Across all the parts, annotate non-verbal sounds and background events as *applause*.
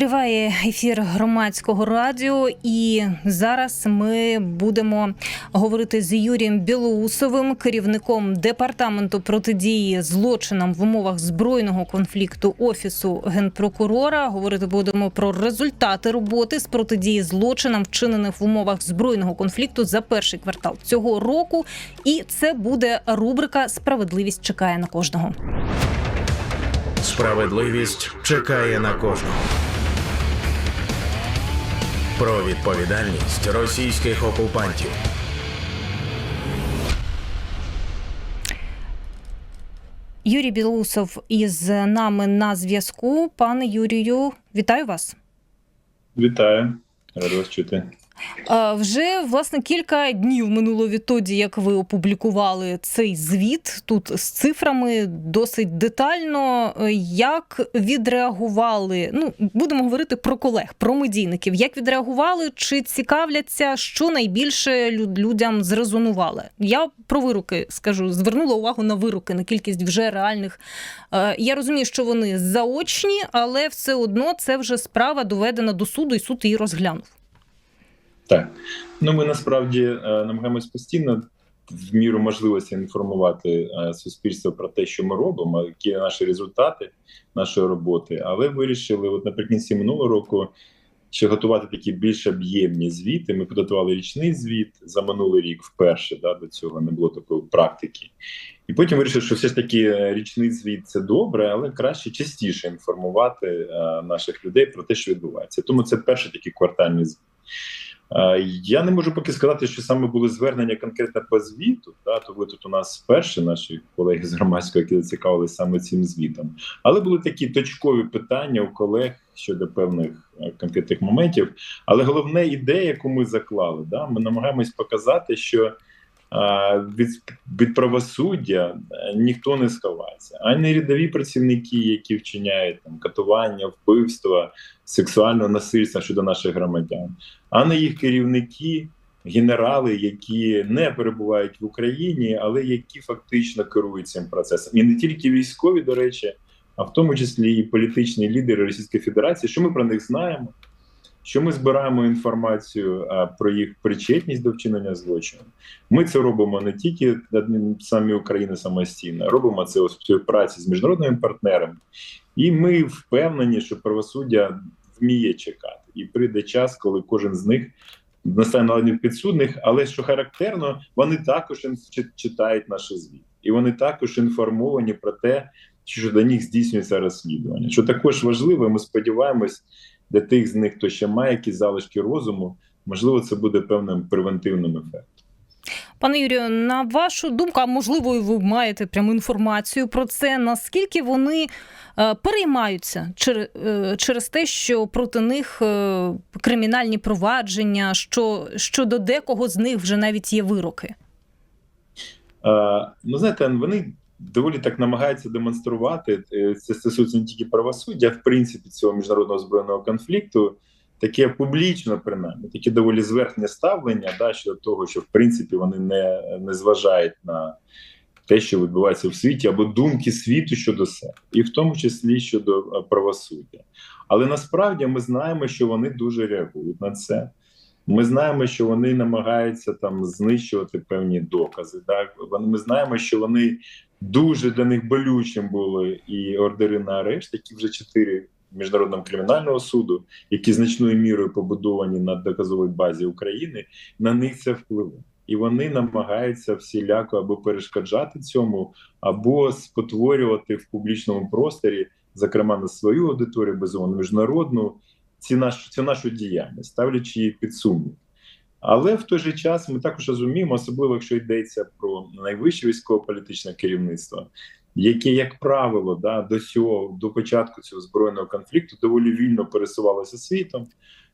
Триває ефір громадського радіо, і зараз ми будемо говорити з Юрієм Білоусовим, керівником департаменту протидії злочинам в умовах збройного конфлікту офісу генпрокурора. Говорити будемо про результати роботи з протидії злочинам, вчинених в умовах збройного конфлікту за перший квартал цього року. І це буде рубрика Справедливість чекає на кожного. Справедливість чекає на кожного. Про відповідальність російських окупантів. Юрій Білоусов із нами на зв'язку. Пане Юрію, вітаю вас. Вітаю, радий вас чути. Е, Вже власне кілька днів минуло відтоді, як ви опублікували цей звіт тут з цифрами досить детально. Е, Як відреагували? Ну будемо говорити про колег, про медійників. Як відреагували? Чи цікавляться, що найбільше люд- людям зрезонували? Я про вироки скажу. Звернула увагу на вироки, на кількість вже реальних. Е, Я розумію, що вони заочні, але все одно це вже справа доведена до суду, і суд її розглянув. Так, ну ми насправді е, намагаємось постійно в міру можливості інформувати е, суспільство про те, що ми робимо, які наші результати нашої роботи. Але вирішили, от наприкінці минулого року, ще готувати такі більш об'ємні звіти. Ми підготували річний звіт за минулий рік вперше. Да, до цього не було такої практики. І потім вирішили, що все ж таки е, річний звіт це добре, але краще частіше інформувати наших людей про те, що відбувається. Тому це перший такий квартальний звіт. Е, Я не можу поки сказати, що саме були звернення конкретно по звіту. Да, ви тут у нас перші наші колеги з громадського, які зацікавилися саме цим звітом. Але були такі точкові питання у колег щодо певних е, конкретних моментів. Але головне ідея, яку ми заклали, да, ми намагаємось показати, що від, від правосуддя е, ніхто не сховається, ані рядові працівники, які вчиняють там катування, вбивства, сексуального насильства щодо наших громадян, а не їх керівники, генерали, які не перебувають в Україні, але які фактично керують цим процесом, і не тільки військові, до речі, а в тому числі і політичні лідери Російської Федерації. Що ми про них знаємо? Що ми збираємо інформацію про їх причетність до вчинення злочину. Ми це робимо не тільки самі України самостійно, робимо це у співпраці з міжнародними партнерами, і ми впевнені, що правосуддя вміє чекати, і прийде час, коли кожен з них настане на підсудних. Але що характерно, вони також читають наші звіт, і вони також інформовані про те, що до них здійснюється розслідування. Що також важливо, ми сподіваємось, для тих з них, хто ще має якісь залишки розуму, можливо, це буде певним превентивним ефектом. Пане Юрію, на вашу думку, а можливо, ви маєте пряму інформацію про це. Наскільки вони е, переймаються через, через те, що проти них е, кримінальні провадження, що щодо декого з них вже навіть є вироки? Е, ну, знаєте, вони доволі так намагаються демонструвати. е, Це стосується не тільки правосуддя, а в принципі цього міжнародного збройного конфлікту. Таке публічно, принаймні, таке доволі зверхнє ставлення да, щодо того, що в принципі вони не, не зважають на те, що відбувається в світі, або думки світу щодо себе, і в тому числі щодо е, правосуддя. Але насправді ми знаємо, що вони дуже реагують на це. Ми знаємо, що вони намагаються там знищувати певні докази. Так ми знаємо, що вони дуже для них болючим були і ордери на арешт, які вже чотири міжнародного кримінального суду, які значною мірою побудовані на доказовій базі України. На них це впливає. І вони намагаються всіляко або перешкоджати цьому, або спотворювати в публічному просторі, зокрема на свою аудиторію, безумовно, міжнародну, ці наш, цю нашу діяльність, ставлячи її під сумнів. Але в той же час ми також розуміємо, особливо якщо йдеться про найвище військово-політичне керівництво, яке, як правило, да, до цього до початку цього збройного конфлікту доволі вільно пересувалося світом,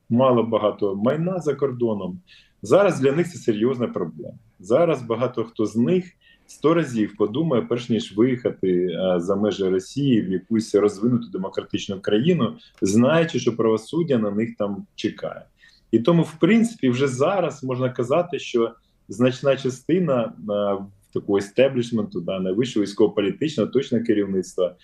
мало багато майна за кордоном. Зараз для них це серйозна проблема. Зараз багато хто з них сто разів подумає, перш ніж виїхати е, за межі Росії в якусь розвинуту демократичну країну, знаючи, що правосуддя на них там чекає. І тому, в принципі, вже зараз можна казати, що значна частина е, такого естеблішменту, да, найвищого військово-політичного точно керівництва,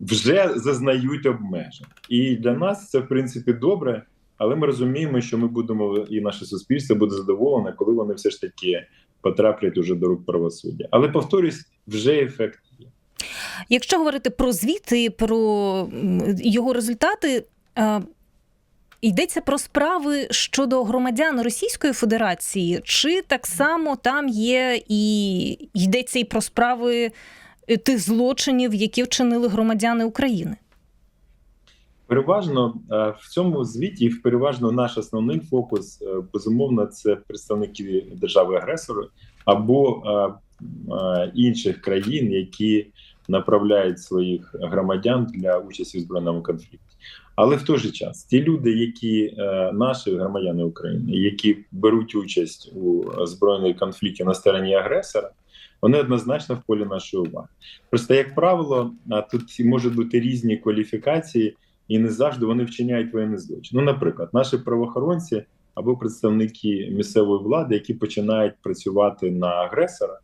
вже зазнають обмежень. І для нас це в принципі добре, але ми розуміємо, що ми будемо і наше суспільство буде задоволене, коли вони все ж таки потраплять уже до рук правосуддя. Але повторюсь, вже ефект є. Якщо говорити про звіт і про його результати, е, йдеться про справи щодо громадян Російської Федерації, чи так само там є і йдеться і про справи е, тих злочинів, які вчинили громадяни України? Переважно е, в цьому звіті, переважно наш основний фокус, е, безумовно, це представники держави-агресора або інших країн, які направляють своїх громадян для участі в збройному конфлікті. Але в той же час ті люди, які е, наші громадяни України, які беруть участь у збройному конфлікті на стороні агресора, вони однозначно в полі нашої уваги. Просто як правило, тут можуть бути різні кваліфікації і не завжди вони вчиняють воєнний злочин. Ну, наприклад, наші правоохоронці або представники місцевої влади, які починають працювати на агресора,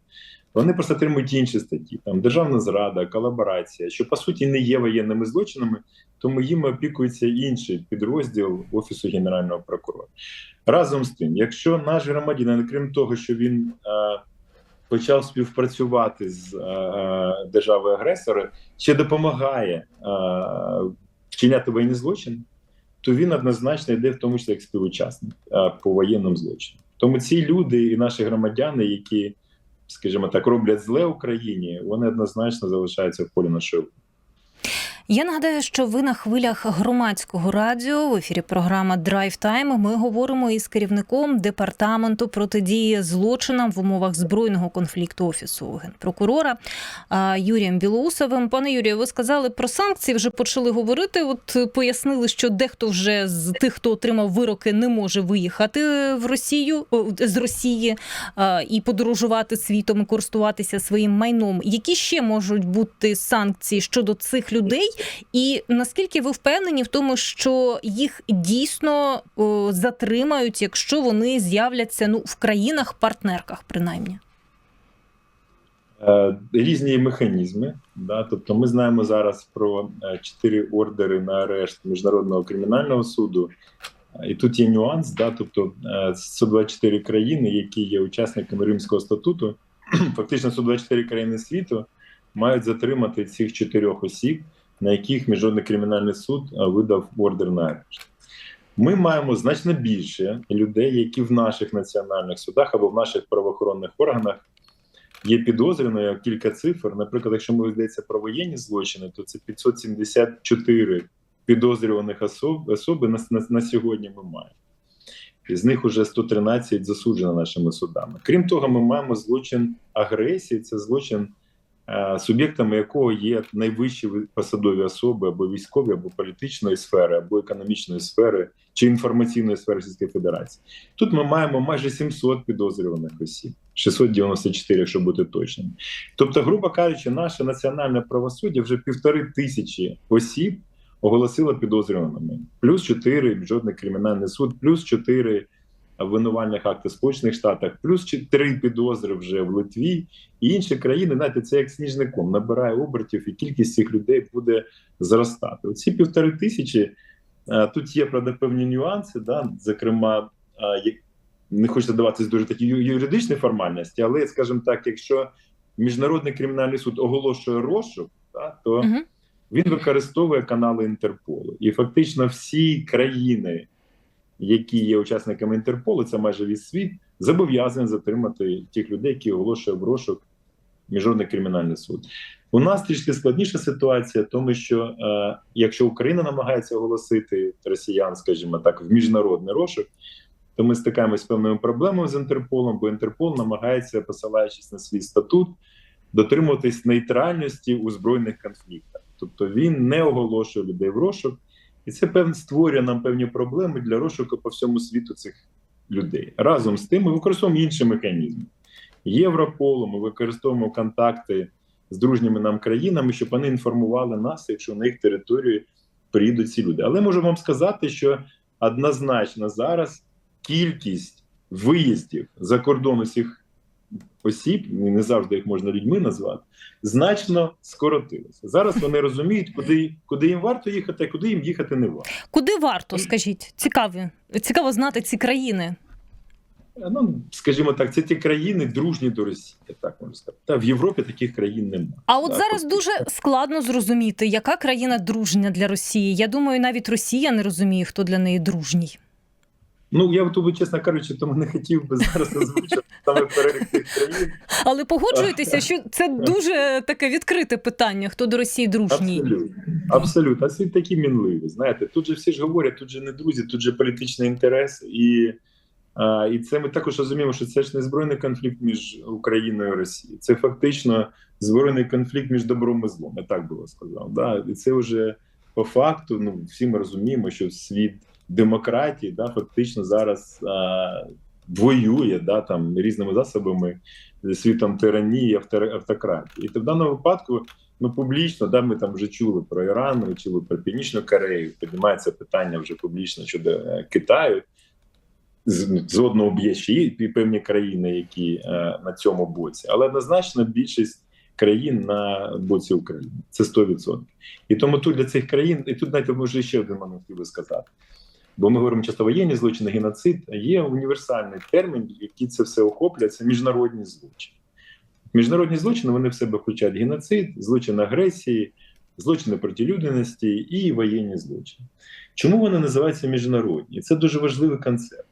вони просто отримують інші статті, там державна зрада, колаборація, що по суті не є воєнними злочинами, тому їм опікується інший підрозділ офісу генерального прокурора. Разом з тим, якщо наш громадянин, крім того, що він е, почав співпрацювати з е, е, державою агресора, ще допомагає е, вчиняти воєнні злочини, то він однозначно йде в тому числі як співучасник е, по воєнним злочинам. Тому ці люди і наші громадяни, які, скажімо так, роблять зле Україні, вони однозначно залишаються в полі нашої. Я нагадаю, що ви на хвилях громадського радіо в ефірі програма Драйв Тайм. Ми говоримо із керівником департаменту протидії злочинам в умовах збройного конфлікту офісу генпрокурора Юрієм Білоусовим. Пане Юрію, ви сказали про санкції, вже почали говорити. От пояснили, що дехто вже з тих, хто отримав вироки, не може виїхати в Росію з Росії і подорожувати світом і користуватися своїм майном. Які ще можуть бути санкції щодо цих людей? І наскільки ви впевнені в тому, що їх дійсно затримають, якщо вони з'являться ну в країнах-партнерках, принаймні? Е, Різні механізми, да, тобто ми знаємо зараз про е, чотири ордери на арешт міжнародного кримінального суду. І тут є нюанс, да, тобто е, 124 країни, які є учасниками Римського статуту, *clears throat* фактично 124 країни світу мають затримати цих чотирьох осіб, на яких міжнародний кримінальний суд е, видав ордер на арешт. Ми маємо значно більше людей, які в наших національних судах або в наших правоохоронних органах є підозрюваною кілька цифр. Наприклад, якщо ми йдеться про воєнні злочини, то це 574 підозрюваних особ, особи на, на, на сьогодні ми маємо. Із них уже 113 засуджено нашими судами. Крім того, ми маємо злочин агресії. Це злочин, суб'єктами якого є найвищі посадові особи або військові, або політичної сфери, або економічної сфери чи інформаційної сфери Російської Федерації. Тут ми маємо майже 700 підозрюваних осіб, 694, якщо бути точним. Тобто, грубо кажучи, наше національне правосуддя вже півтори тисячі осіб оголосило підозрюваними, плюс 4 міжнародний кримінальний суд, плюс 4 обвинувальних акти в Сполучених Штатах, плюс 3 підозри вже в Литві і інші країни. Знаєте, це як сніжником набирає обертів, і кількість цих людей буде зростати. Оці півтори тисячі. е, Тут є правда певні нюанси, да, зокрема, е, не хочеться даватись дуже такі юридичні формальності, але, скажімо так, якщо міжнародний кримінальний суд оголошує розшук, да, то Мгм. він використовує канали Інтерполу. І фактично всі країни, які є учасниками Інтерполу, це майже весь світ, зобов'язані затримати тих людей, які оголошує розшук міжнародний кримінальний суд. У нас трішки складніша ситуація, тому що е, якщо Україна намагається оголосити росіян, скажімо так, в міжнародний розшук, то ми стикаємося з певними проблемами з Інтерполом, бо Інтерпол намагається, посилаючись на свій статут, дотримуватись нейтральності у збройних конфліктах. Тобто він не оголошує людей в розшук, і це певно створює нам певні проблеми для розшуку по всьому світу цих людей. Разом з тим, ми використовуємо інші механізми. Європолу, ми використовуємо контакти з дружніми нам країнами, щоб вони інформували нас, якщо на їх територію приїдуть ці люди. Але можу вам сказати, що однозначно зараз кількість виїздів за кордон усіх осіб, не завжди їх можна людьми назвати, значно скоротилося. Зараз вони розуміють, куди, куди їм варто їхати, а куди їм їхати не варто. Куди варто, скажіть? Цікаві. Цікаво знати ці країни. Ну, скажімо так, це ті країни дружні до Росії, так можна сказати. Та в Європі таких країн немає. А от Так, зараз от- дуже складно зрозуміти, яка країна дружня для Росії. Я думаю, навіть Росія не розуміє, хто для неї дружній. Ну я тобі, чесно кажучи, тому не хотів би зараз озвучити саме перелік тих країн. Але погоджуєтеся, що це дуже таке відкрите питання, хто до Росії дружній. Абсолютно. Абсолютно. А світ такі мінливі. Знаєте, тут же всі ж говорять, тут же не друзі, тут же політичний інтерес. І, а, і це ми також розуміємо, що це ж не збройний конфлікт між Україною і Росією. Це фактично збройний конфлікт між добром і злом. Я так було сказав. Да? І це вже по факту, ну всі ми розуміємо, що світ демократії да, фактично зараз а, воює да, там, різними засобами світом тиранії, автократії. І в даному випадку ну публічно, да, ми там вже чули про Іран, ми чули про Північну Корею. Піднімається питання вже публічно щодо е, Китаю. З, з одного б'є ще і певні країни, які е, на цьому боці, але однозначно більшість країн на боці України. Це 100%. І тому тут для цих країн, і тут знаєте, може ще один момент хотів би сказати. Бо ми говоримо часто воєнні злочини, геноцид. Є універсальний термін, який це все охоплює, це міжнародні злочини. Міжнародні злочини вони в себе включають геноцид, злочин агресії, злочини проти людяності і воєнні злочини. Чому вони називаються міжнародні? Це дуже важливий концепт.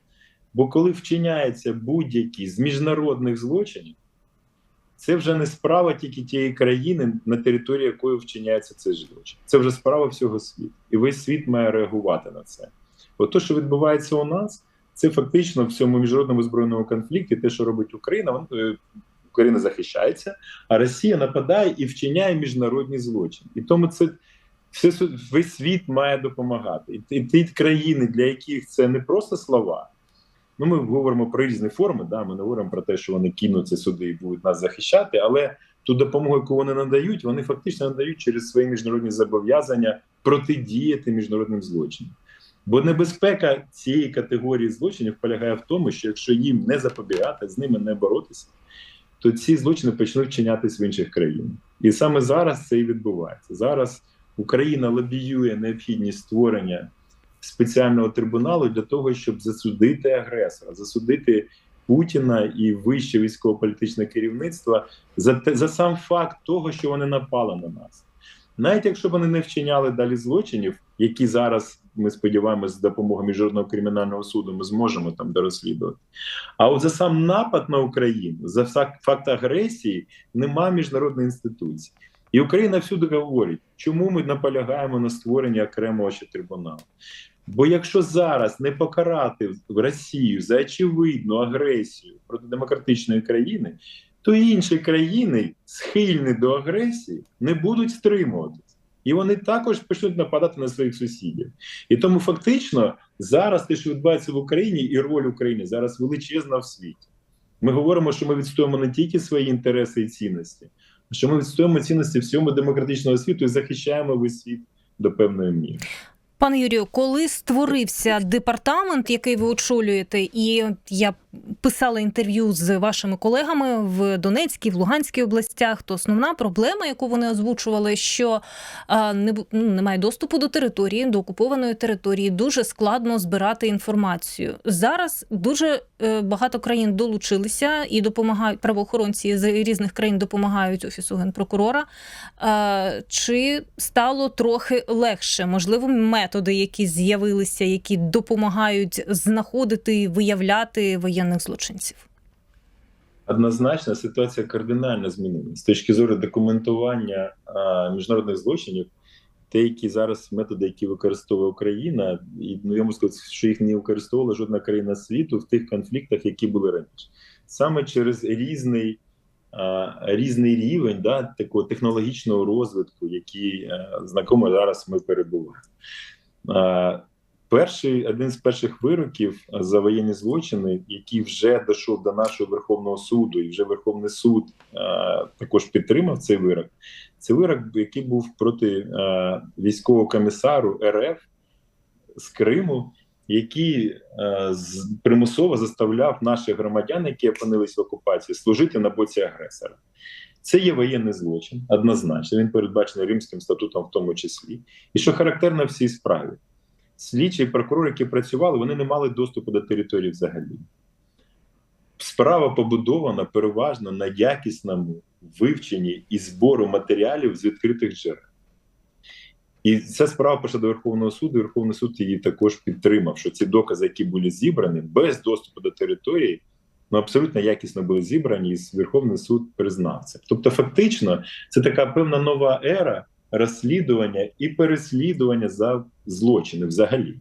Бо коли вчиняється будь-який з міжнародних злочинів, це вже не справа тільки тієї країни, на території якої вчиняється цей злочин. Це вже справа всього світу. І весь світ має реагувати на це. От те, що відбувається у нас, це фактично в цьому міжнародному збройному конфлікті, те, що робить Україна, вон, е, Україна захищається, а Росія нападає і вчиняє міжнародні злочини. І тому це все весь світ має допомагати. І, ті- країни, для яких це не просто слова. Ну, ми говоримо про різні форми. Да? Ми не говоримо про те, що вони кинуться сюди і будуть нас захищати, але ту допомогу, яку вони надають, вони фактично надають через свої міжнародні зобов'язання протидіяти міжнародним злочинам. Бо небезпека цієї категорії злочинів полягає в тому, що якщо їм не запобігати, з ними не боротися, то ці злочини почнуть чинятись в інших країнах. І саме зараз це і відбувається. Зараз Україна лобіює необхідність створення спеціального трибуналу для того, щоб засудити агресора, засудити Путіна і вище військово-політичне керівництво за за сам факт того, що вони напали на нас. Навіть якщо вони не вчиняли далі злочинів, які зараз ми сподіваємося, з допомогою міжнародного кримінального суду ми зможемо там дорозслідувати. А от за сам напад на Україну, за факт, агресії, нема міжнародної інституції. І Україна всюди говорить, чому ми наполягаємо на створенні окремого ще трибуналу. Бо якщо зараз не покарати Росію за очевидну агресію проти демократичної країни, то інші країни, схильні до агресії, не будуть стримуватися. І вони також почнуть нападати на своїх сусідів. І тому фактично зараз те, що відбувається в Україні, і роль України зараз величезна в світі. Ми говоримо, що ми відстоїмо не тільки свої інтереси і цінності, а що ми відстоїмо цінності всьому демократичного світу і захищаємо весь світ до певної міри. Пане Юрію, коли створився департамент, який ви очолюєте, і я писала інтерв'ю з вашими колегами в Донецькій, в Луганській областях, то основна проблема, яку вони озвучували, що не, ну, немає доступу до території, до окупованої території, дуже складно збирати інформацію. Зараз дуже е, багато країн долучилися і допомагають правоохоронці з різних країн допомагають офісу генпрокурора. Чи стало трохи легше? Можливо, методи, які з'явилися, які допомагають знаходити виявляти воєнних злочинців? Однозначно ситуація кардинально змінилася з точки зору документування а, міжнародних злочинів. Те, які зараз методи, які використовує Україна, і ну я можу сказати, що їх не використовувала жодна країна світу в тих конфліктах, які були раніше, саме через різний, а, різний рівень да, такого технологічного розвитку, який а, знакомо зараз ми перебуваємо. Перший один з перших вироків за воєнні злочини, який вже дійшов до нашого Верховного суду, і вже Верховний суд е, також підтримав цей вирок. Це вирок, який був проти е, військового комісару РФ з Криму, який е, примусово заставляв наших громадян, які опинились в окупації, служити на боці агресора. Це є воєнний злочин, однозначно. Він передбачений Римським статутом, в тому числі. І що характерно в цій справі, слідчі і прокурори, які працювали, вони не мали доступу до території взагалі. Справа побудована переважно на якісному вивченні і збору матеріалів з відкритих джерел. І ця справа пішла до Верховного суду. і Верховний суд її також підтримав, що ці докази, які були зібрані без доступу до території, ну абсолютно якісно були зібрані, і Верховний суд признав це. Тобто, фактично, це така певна нова ера розслідування і переслідування за злочини взагалі.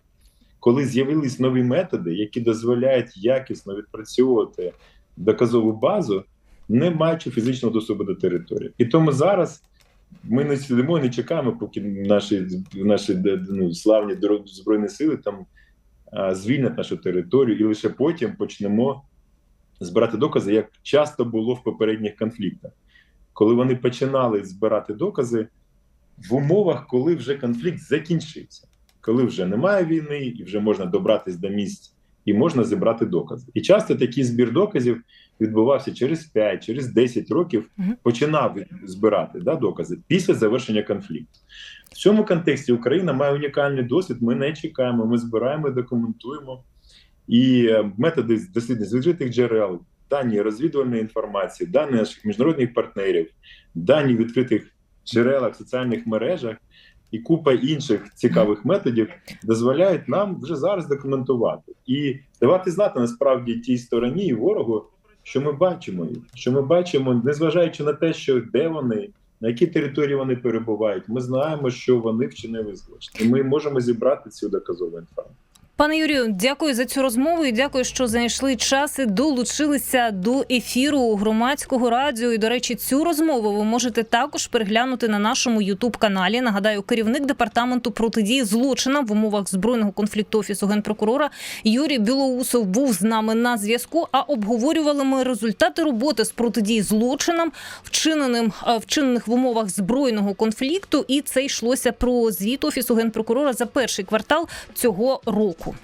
Коли з'явились нові методи, які дозволяють якісно відпрацьовувати доказову базу, не маючи фізичного доступу до території. І тому зараз ми не сидимо, і не чекаємо, поки наші, наші ну, славні збройні сили там а, звільнять нашу територію, і лише потім почнемо збирати докази, як часто було в попередніх конфліктах, коли вони починали збирати докази в умовах, коли вже конфлікт закінчився, коли вже немає війни, і вже можна добратись до місць, і можна зібрати докази. І часто такий збір доказів відбувався через 5, через 10 років, починав збирати да, докази після завершення конфлікту. В цьому контексті Україна має унікальний досвід. Ми не чекаємо, ми збираємо, документуємо. І е, методи дослідження з відкритих джерел, дані розвідувальної інформації, дані наших міжнародних партнерів, дані відкритих джерелах, соціальних мережах і купа інших цікавих методів дозволяють нам вже зараз документувати і давати знати насправді тій стороні і ворогу, що ми бачимо що ми бачимо, незважаючи на те, що де вони, на якій території вони перебувають, ми знаємо, що вони вчинили злочин. І ми можемо зібрати цю доказову інформацію. Пане Юрію, дякую за цю розмову і дякую, що знайшли час і долучилися до ефіру громадського радіо. І, до речі, цю розмову ви можете також переглянути на нашому Ютуб каналі. Нагадаю, керівник департаменту протидії злочинам в умовах збройного конфлікту офісу генпрокурора Юрій Білоусов був з нами на зв'язку. А обговорювали ми результати роботи з протидії злочинам, вчиненим е, вчинених в умовах збройного конфлікту. І це йшлося про звіт офісу генпрокурора за перший квартал цього року. pouco.